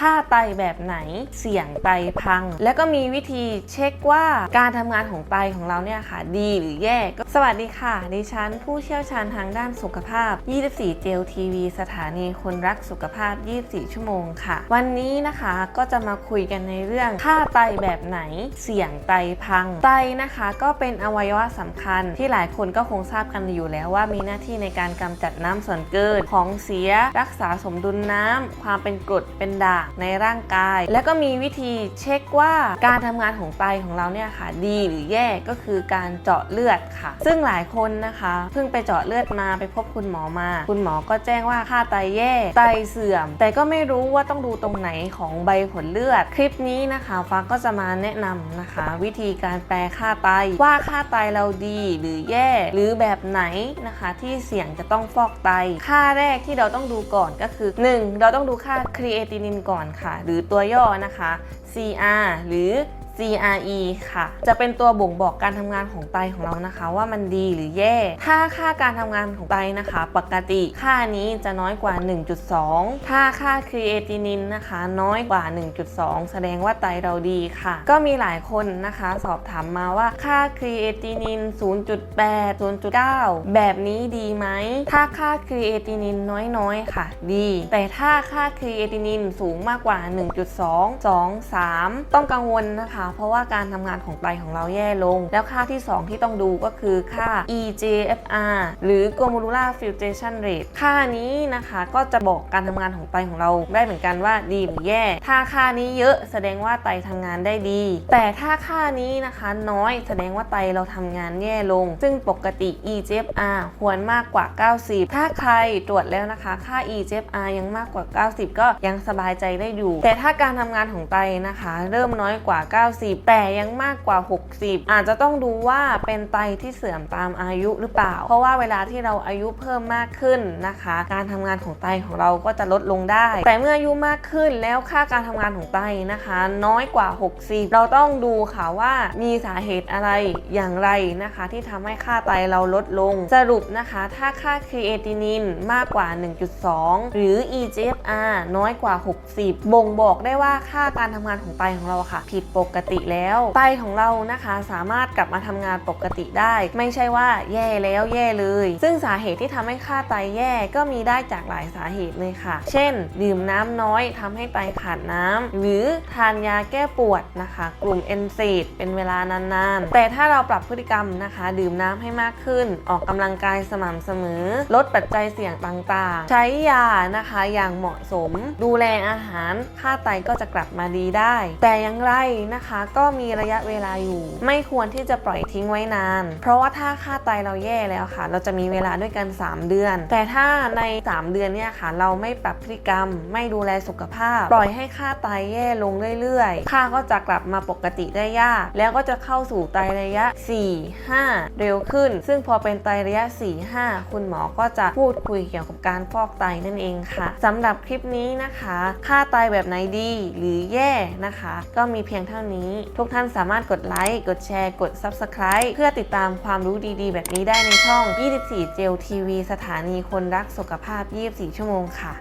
ค่าไตแบบไหนเสี่ยงไตพัง แล้วก็มีวิธีเช็คว่าการทำงานของไตของเราเนี่ยค่ะ ดีหรือแย่ก็สวัสดีค่ะ ดิฉันผู้เชี่ยวชาญทางด้านสุขภาพ 24 เจลทีวีสถานีคนรักสุขภาพ 24 ชั่วโมงค่ะ วันนี้นะคะก็จะมาคุยกันในเรื่องค่าไตแบบไหนเสี่ยงไตพัง ไตนะคะก็เป็นอวัยวะสำคัญที่หลายคนก็คงทราบกันอยู่แล้วว่ามีหน้าที่ในการกำจัดน้ำส่วนเกินของเสียรักษาสมดุลน้ำความเป็นกรดเป็นด่างในร่างกาย แล้วก็มีวิธีเช็คว่าการทำงานของไตของเราเนี่ยค่ะ ดีหรือแย่ก็คือการเจาะเลือดค่ะ ซึ่งหลายคนนะคะ เพิ่งไปเจาะเลือดมาไปพบคุณหมอมา คุณหมอก็แจ้งว่าค่าไตแย่ไตเสื่อม แต่ก็ไม่รู้ว่าต้องดูตรงไหนของใบผลเลือด คลิปนี้นะคะฟ้าก็จะมาแนะนำนะคะ วิธีการแปลค่าไตว่าค่าไตเราดีหรือแย่ หรือแบบไหนนะคะ ที่เสี่ยงจะต้องฟอกไต ค่าแรกที่เราต้องดูก่อนก็คือ 1. เราต้องดูค่าครีเอตินินก่อนค่ะ หรือตัวย่อนะคะ CR หรือ CRE ค่ะ จะเป็นตัวบ่งบอกการทำงานของไตของเรานะคะ ว่ามันดีหรือแย่ ถ้าค่าการทำงานของไตนะคะ ปกติค่านี้จะน้อยกว่า 1.2 ถ้าค่าครีเอตินินนะคะ น้อยกว่า 1.2 แสดงว่าไตเราดีค่ะ ก็มีหลายคนนะคะ สอบถามมาว่าค่าครีเอตินิน 0.8 0.9 แบบนี้ดีไหม ถ้าค่าครีเอตินินน้อยๆค่ะ ดี แต่ถ้าค่าครีเอตินินสูงมากกว่า 1.2 2 3 ต้องกังวลนะคะเพราะว่าการทำงานของไตของเราแย่ลง แล้วค่าที่ 2 ที่ต้องดูก็คือค่า EGFR หรือ glomerular filtration rate ค่านี้นะคะก็จะบอกการทำงานของไตของเราได้เหมือนกันว่าดีหรือแย่ ถ้าค่านี้เยอะแสดงว่าไตทำงานได้ดี แต่ถ้าค่านี้นะคะน้อยแสดงว่าไตเราทำงานแย่ลง ซึ่งปกติ EGFR ควรมากกว่า 90 ถ้าใครตรวจแล้วนะคะ ค่า EGFR ยังมากกว่า 90 ก็ยังสบายใจได้อยู่ แต่ถ้าการทำงานของไตนะคะ เริ่มน้อยกว่า 90แต่ยังมากกว่า 60 อาจจะต้องดูว่าเป็นไตที่เสื่อมตามอายุหรือเปล่า เพราะว่าเวลาที่เราอายุเพิ่มมากขึ้นนะคะ การทำงานของไตของเราก็จะลดลงได้ แต่เมื่ออายุมากขึ้นแล้วค่าการทำงานของไตนะคะ น้อยกว่า 60 เราต้องดูค่ะว่ามีสาเหตุอะไรอย่างไรนะคะ ที่ทำให้ค่าไตเราลดลง สรุปนะคะ ถ้าค่าครีเอตินินมากกว่า 1.2 หรือ EGFR น้อยกว่า 60 บ่งบอกได้ว่าค่าการทำงานของไตของเราค่ะ ผิดปกติแล้วไตของเรานะคะสามารถกลับมาทำงานปกติได้ ไม่ใช่ว่าแย่แล้วแย่เลย ซึ่งสาเหตุที่ทำให้ค่าไตแย่ก็มีได้จากหลายสาเหตุเลยค่ะ เช่น ดื่มน้ำน้อยทำให้ไตขาดน้ำหรือทานยาแก้ปวดนะคะ กลุ่มเอนเซดเป็นเวลานานๆ แต่ถ้าเราปรับพฤติกรรมนะคะ ดื่มน้ำให้มากขึ้น ออกกำลังกายสม่ำเสมอ ลดปัจจัยเสี่ยงต่างๆ ใช้ยานะคะอย่างเหมาะสม ดูแลอาหารค่าไตก็จะกลับมาดีได้ แต่อย่างไรนะคะก็มีระยะเวลาอยู่ ไม่ควรที่จะปล่อยทิ้งไว้นาน เพราะว่าถ้าค่าไตเราแย่แล้วค่ะ เราจะมีเวลาด้วยกัน 3 เดือน แต่ถ้าใน 3 เดือนเนี่ยค่ะ เราไม่ปรับพฤติกรรม ไม่ดูแลสุขภาพ ปล่อยให้ค่าไตแย่ลงเรื่อยๆ ค่าก็จะกลับมาปกติได้ยาก แล้วก็จะเข้าสู่ไตระยะ 4 5 เร็วขึ้น ซึ่งพอเป็นไตระยะ 4 5 คุณหมอก็จะพูดคุยเกี่ยวกับการฟอกไตนั่นเองค่ะสำหรับคลิปนี้นะคะ ค่าไตแบบไหนดีหรือแย่นะคะ ก็มีเพียงเท่านี้นี้ ทุกท่านสามารถกดไลค์ กดแชร์ กด Subscribe เพื่อติดตามความรู้ดีๆ แบบนี้ได้ในช่อง 24 เจลทีวีสถานีคนรักสุขภาพ 24 ชั่วโมงค่ะ